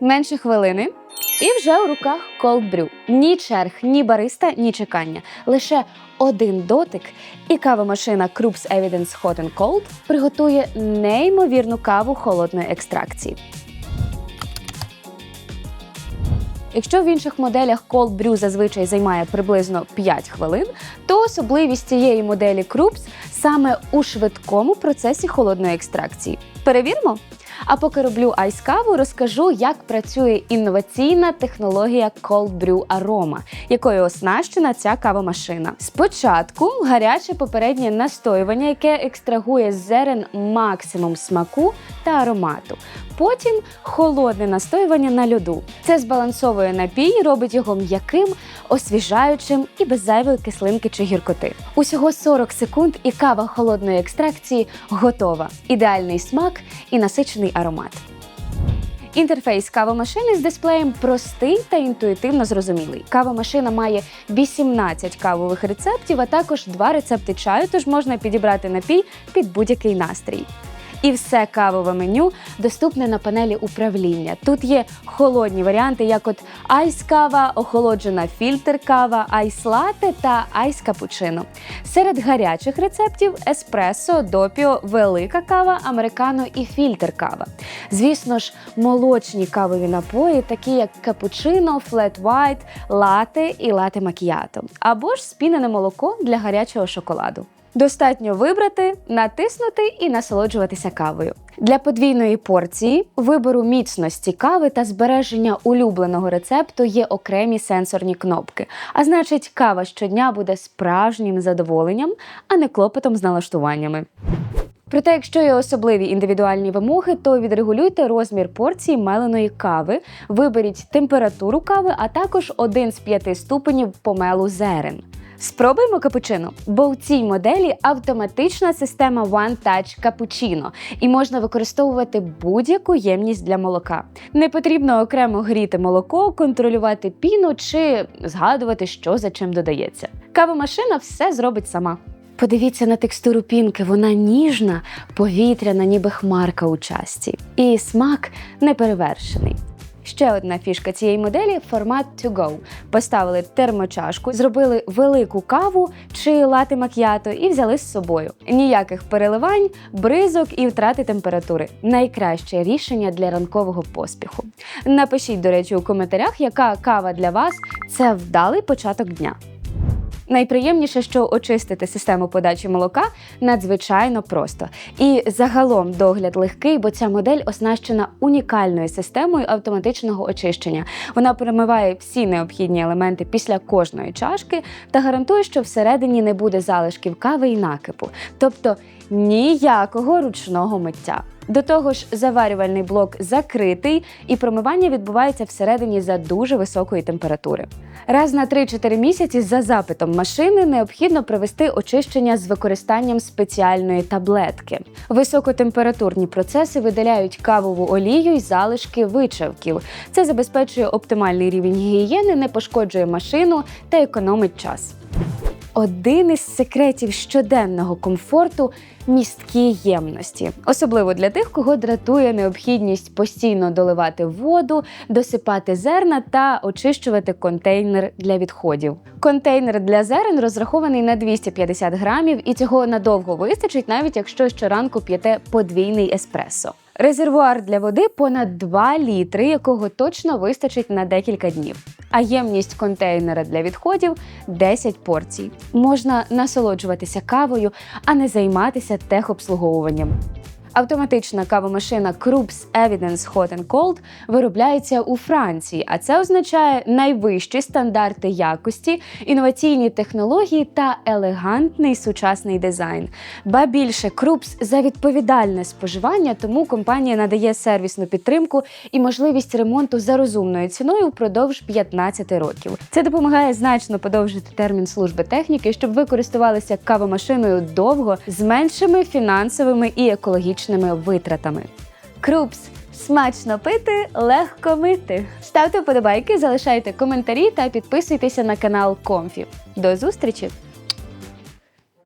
Менше хвилини. І вже у руках brew. Ні черг, ні бариста, ні чекання. Лише один дотик, і кавомашина Krups Evidence Hot and Cold приготує неймовірну каву холодної екстракції. Якщо в інших моделях Cold Brew зазвичай займає приблизно 5 хвилин, то особливість цієї моделі Krups саме у швидкому процесі холодної екстракції. Перевіримо? А поки роблю айс-каву, розкажу, як працює інноваційна технологія Cold Brew Aroma, якою оснащена ця кавомашина. Спочатку гаряче попереднє настоювання, яке екстрагує зерен максимум смаку та аромату. Потім холодне настоювання на льоду. Це збалансовує напій, робить його м'яким, освіжаючим і без зайвої кислинки чи гіркоти. Усього 40 секунд і кава холодної екстракції готова. Ідеальний смак і насичений аромат. Інтерфейс кавомашини з дисплеєм простий та інтуїтивно зрозумілий. Кавомашина має 18 кавових рецептів, а також два рецепти чаю, тож можна підібрати напій під будь-який настрій. І все кавове меню доступне на панелі управління. Тут є холодні варіанти, як от айс-кава, охолоджена фільтр-кава, айс-лате та айс-капучино. Серед гарячих рецептів еспресо, допіо, велика кава, американо і фільтр-кава. Звісно ж, молочні кавові напої, такі як капучино, флет вайт, лате і лате макіято, або ж спінене молоко для гарячого шоколаду. Достатньо вибрати, натиснути і насолоджуватися кавою. Для подвійної порції, вибору міцності кави та збереження улюбленого рецепту є окремі сенсорні кнопки. А значить, кава щодня буде справжнім задоволенням, а не клопотом з налаштуваннями. Проте, якщо є особливі індивідуальні вимоги, то відрегулюйте розмір порції меленої кави, виберіть температуру кави, а також один з п'яти ступенів помелу зерен. Спробуємо капучино, бо у цій моделі автоматична система One Touch Cappuccino і можна використовувати будь-яку ємність для молока. Не потрібно окремо гріти молоко, контролювати піну чи згадувати, що за чим додається. Кавомашина все зробить сама. Подивіться на текстуру пінки, вона ніжна, повітряна, ніби хмарка у часті. І смак неперевершений. Ще одна фішка цієї моделі формат to go. Поставили термочашку, зробили велику каву чи лати мак'ято і взяли з собою. Ніяких переливань, бризок і втрати температури. Найкраще рішення для ранкового поспіху. Напишіть, до речі, у коментарях, яка кава для вас це вдалий початок дня. Найприємніше, що очистити систему подачі молока надзвичайно просто. І загалом догляд легкий, бо ця модель оснащена унікальною системою автоматичного очищення. Вона перемиває всі необхідні елементи після кожної чашки та гарантує, що всередині не буде залишків кави і накипу, тобто ніякого ручного миття. До того ж, заварювальний блок закритий, і промивання відбувається всередині за дуже високої температури. Раз на 3-4 місяці за запитом машини необхідно провести очищення з використанням спеціальної таблетки. Високотемпературні процеси видаляють кавову олію й залишки вичавків. Це забезпечує оптимальний рівень гігієни, не пошкоджує машину та економить час. Один із секретів щоденного комфорту місткі ємності, особливо для тих, кого дратує необхідність постійно доливати воду, досипати зерна та очищувати контейнер для відходів. Контейнер для зерен розрахований на 250 грамів, і цього надовго вистачить, навіть якщо щоранку п'єте подвійний еспресо. Резервуар для води понад 2 літри, якого точно вистачить на декілька днів. А ємність контейнера для відходів 10 порцій. Можна насолоджуватися кавою, а не займатися техобслуговуванням. Автоматична кавомашина Krups Evidence Hot and Cold виробляється у Франції, а це означає найвищі стандарти якості, інноваційні технології та елегантний сучасний дизайн. Ба більше Krups за відповідальне споживання, тому компанія надає сервісну підтримку і можливість ремонту за розумною ціною впродовж 15 років. Це допомагає значно подовжити термін служби техніки, щоб ви користувалися кавомашиною довго з меншими фінансовими і екологічними витратами. Крупс смачно пити, легко мити. Ставте вподобайки, залишайте коментарі та підписуйтеся на канал Комфі. До зустрічі!